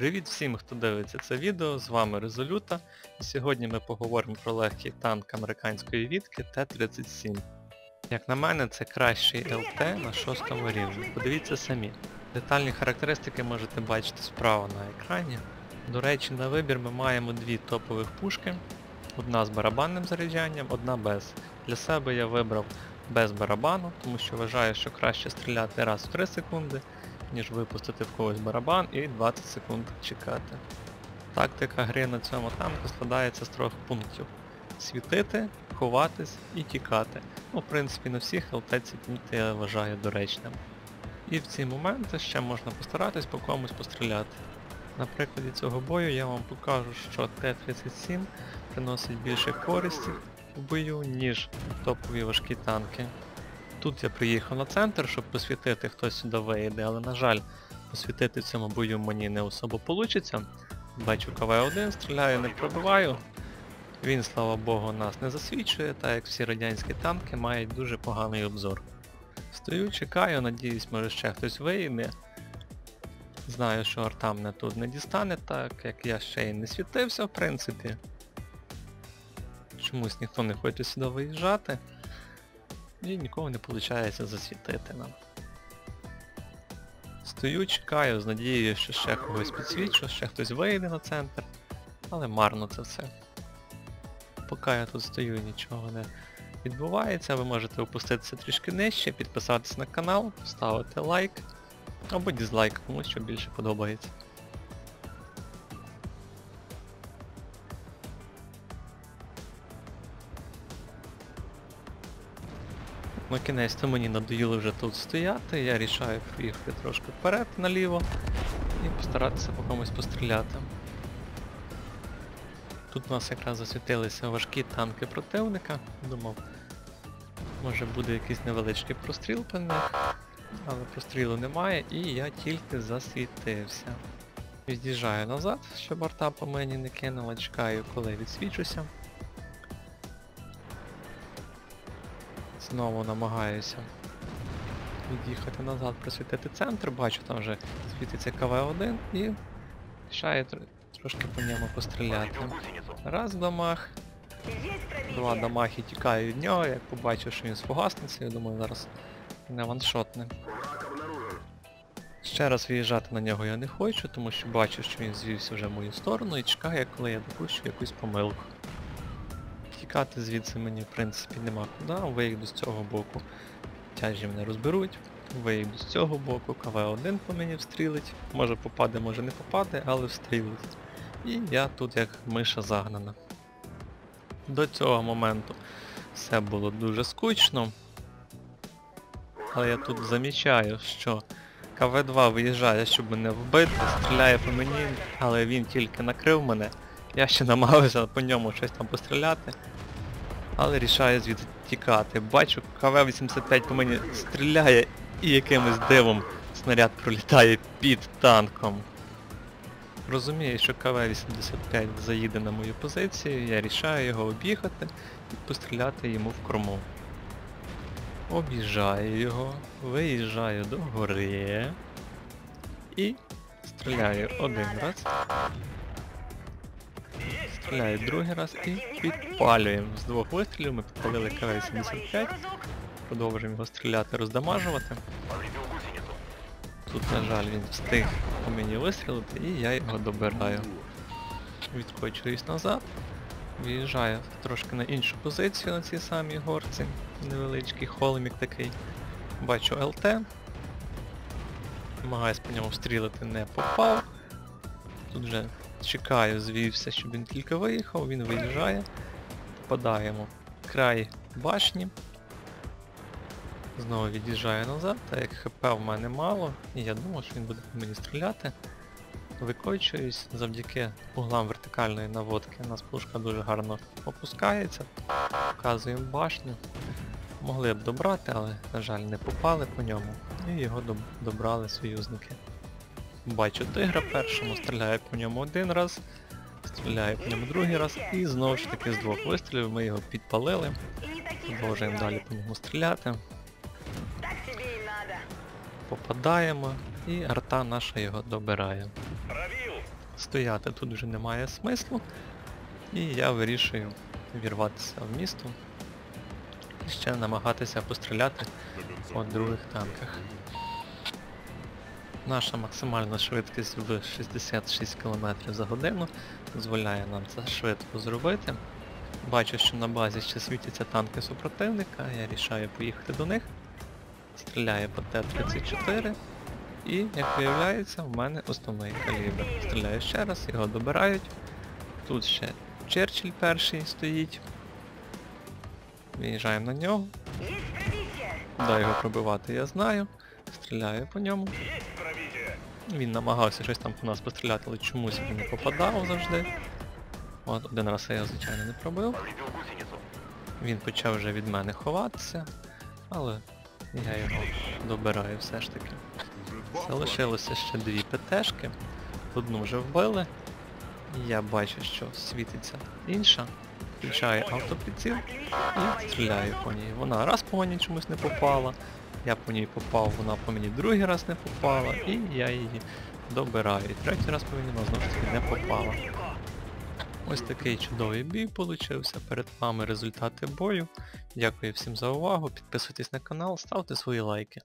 Привіт всім, хто дивиться це відео, з вами Резолюта, і сьогодні ми поговоримо про легкий танк американської відки Т-37. Як на мене, це кращий ЛТ на 6 рівні. Подивіться самі. Детальні характеристики можете бачити справа на екрані. До речі, на вибір ми маємо дві топових пушки. Одна з барабанним заряджанням, одна без. Для себе я вибрав без барабану, тому що вважаю, що краще стріляти раз в 3 секунди, ніж випустити в когось барабан і 20 секунд чекати. Тактика гри на цьому танку складається з трьох пунктів. Світити, ховатись і тікати. Ну, в принципі, на всіх ЛТ ці пункти я вважаю доречним. І в ці моменти ще можна постаратись по комусь постріляти. На прикладі цього бою я вам покажу, що Т-37 приносить більше користі в бою, ніж топові важкі танки. Тут я приїхав на центр, щоб посвітити хтось сюди вийде, але на жаль, посвітити в цьому бою мені не особо вийде. Бачу КВ-1, стріляю, не пробиваю. Він, слава Богу, нас не засвічує, так як всі радянські танки мають дуже поганий обзор. Стою, чекаю, надіюсь, може ще хтось вийде. Знаю, що арта мене тут не дістане, так як я ще й не світився, в принципі. Чомусь ніхто не хоче сюди виїжджати. І нікого не виходить засвітити нам. Стою, чекаю, з надією, що ще когось підсвічу, ще хтось вийде на центр. Але марно це все. Поки я тут стою нічого не відбувається, ви можете опуститися трішки нижче, підписатися на канал, ставити лайк або дізлайк, комусь що більше подобається. На кінець то мені надоїло вже тут стояти, я рішаю проїхати трошки вперед наліво і постаратися по комусь постріляти. Тут у нас якраз засвітилися важкі танки противника. Думав, може буде якийсь невеличкий простріл по них, але прострілу немає і я тільки засвітився. Від'їжджаю назад, щоб арта по мені не кинула, чекаю, коли відсвічуся. Знову намагаюся від'їхати назад, просвітити центр, бачу там вже світиться КВ-1 і рішаю тр- трошки по ньому постріляти. Раз дамаг, два дамаги тікаю від нього, як побачив, що він з фугасницею, думаю, зараз не ваншотне. Ще раз виїжджати на нього я не хочу, тому що бачу, що він звівся вже в мою сторону і чекає, коли я допущу якусь помилку. Тікати звідси мені в принципі нема куди, виїду з цього боку. Тяжі мене розберуть, виїду з цього боку, КВ-1 по мені встрілить. Може попаде, може не попаде, але встрілить. І я тут як миша загнана. До цього моменту все було дуже скучно. Але я тут замічаю, що КВ-2 виїжджає, щоб мене вбити, стріляє по мені, але він тільки накрив мене. Я ще намагався по ньому щось там постріляти, але рішаю звідти тікати. Бачу, КВ-85 по мені стріляє і якимось дивом снаряд пролітає під танком. Розумію, що КВ-85 заїде на мою позицію, я рішаю його об'їхати і постріляти йому в корму. Об'їжджаю його, виїжджаю до гори і стріляю один раз. Стріляю другий раз і підпалюємо. З двох вистрілів ми підпалили КВ-75, продовжуємо його стріляти, роздамажувати. Тут, на жаль, він встиг по мені вистрілити і я його добираю. Відкочуюсь назад, виїжджаю трошки на іншу позицію на цій самій горці. Невеличкий холмік такий. Бачу ЛТ. Намагаюсь по ньому стрілити, не попав. Тут вже чекаю, звівся, щоб він тільки виїхав, він виїжджає. Попадаємо в край башні. Знову від'їжджаю назад, так як ХП в мене мало, і я думав, що він буде по мені стріляти. Викочуюсь, завдяки углам вертикальної наводки у нас пушка дуже гарно опускається. Показуємо башню. Могли б добрати, але, на жаль, не попали по ньому. І його доб- добрали союзники. Бачу тигра першому, стріляю по ньому один раз, стріляю по ньому другий раз, і знову ж таки з двох вистрілів ми його підпалили. Продовжуємо далі по ньому стріляти. Попадаємо і арта наша його добирає. Стояти тут вже немає смислу. І я вирішую вірватися в місто і ще намагатися постріляти по других танках. Наша максимальна швидкість в 66 км за годину дозволяє нам це швидко зробити. Бачу, що на базі ще світяться танки супротивника, я рішаю поїхати до них. Стріляю по Т-34 і, як виявляється, в мене основний калібр. Стріляю ще раз, його добирають. Тут ще Черчилль перший стоїть. Виїжджаємо на нього. Куди його пробивати, я знаю. Стріляю по ньому. Він намагався щось там по нас постріляти, але чомусь він не попадав завжди. От один раз я звичайно, не пробив. Він почав вже від мене ховатися, але я його добираю все ж таки. Залишилося ще дві ПТшки. Одну вже вбили. Я бачу, що світиться інша. Включаю автоприціл і стріляю по ній. Вона раз по мені чомусь не попала. Я по ній попав, вона по мені другий раз не попала, і я її добираю. І третій раз по мені вона знову ж таки не попала. Ось такий чудовий бій получився. Перед вами результати бою. Дякую всім за увагу. Підписуйтесь на канал, ставте свої лайки.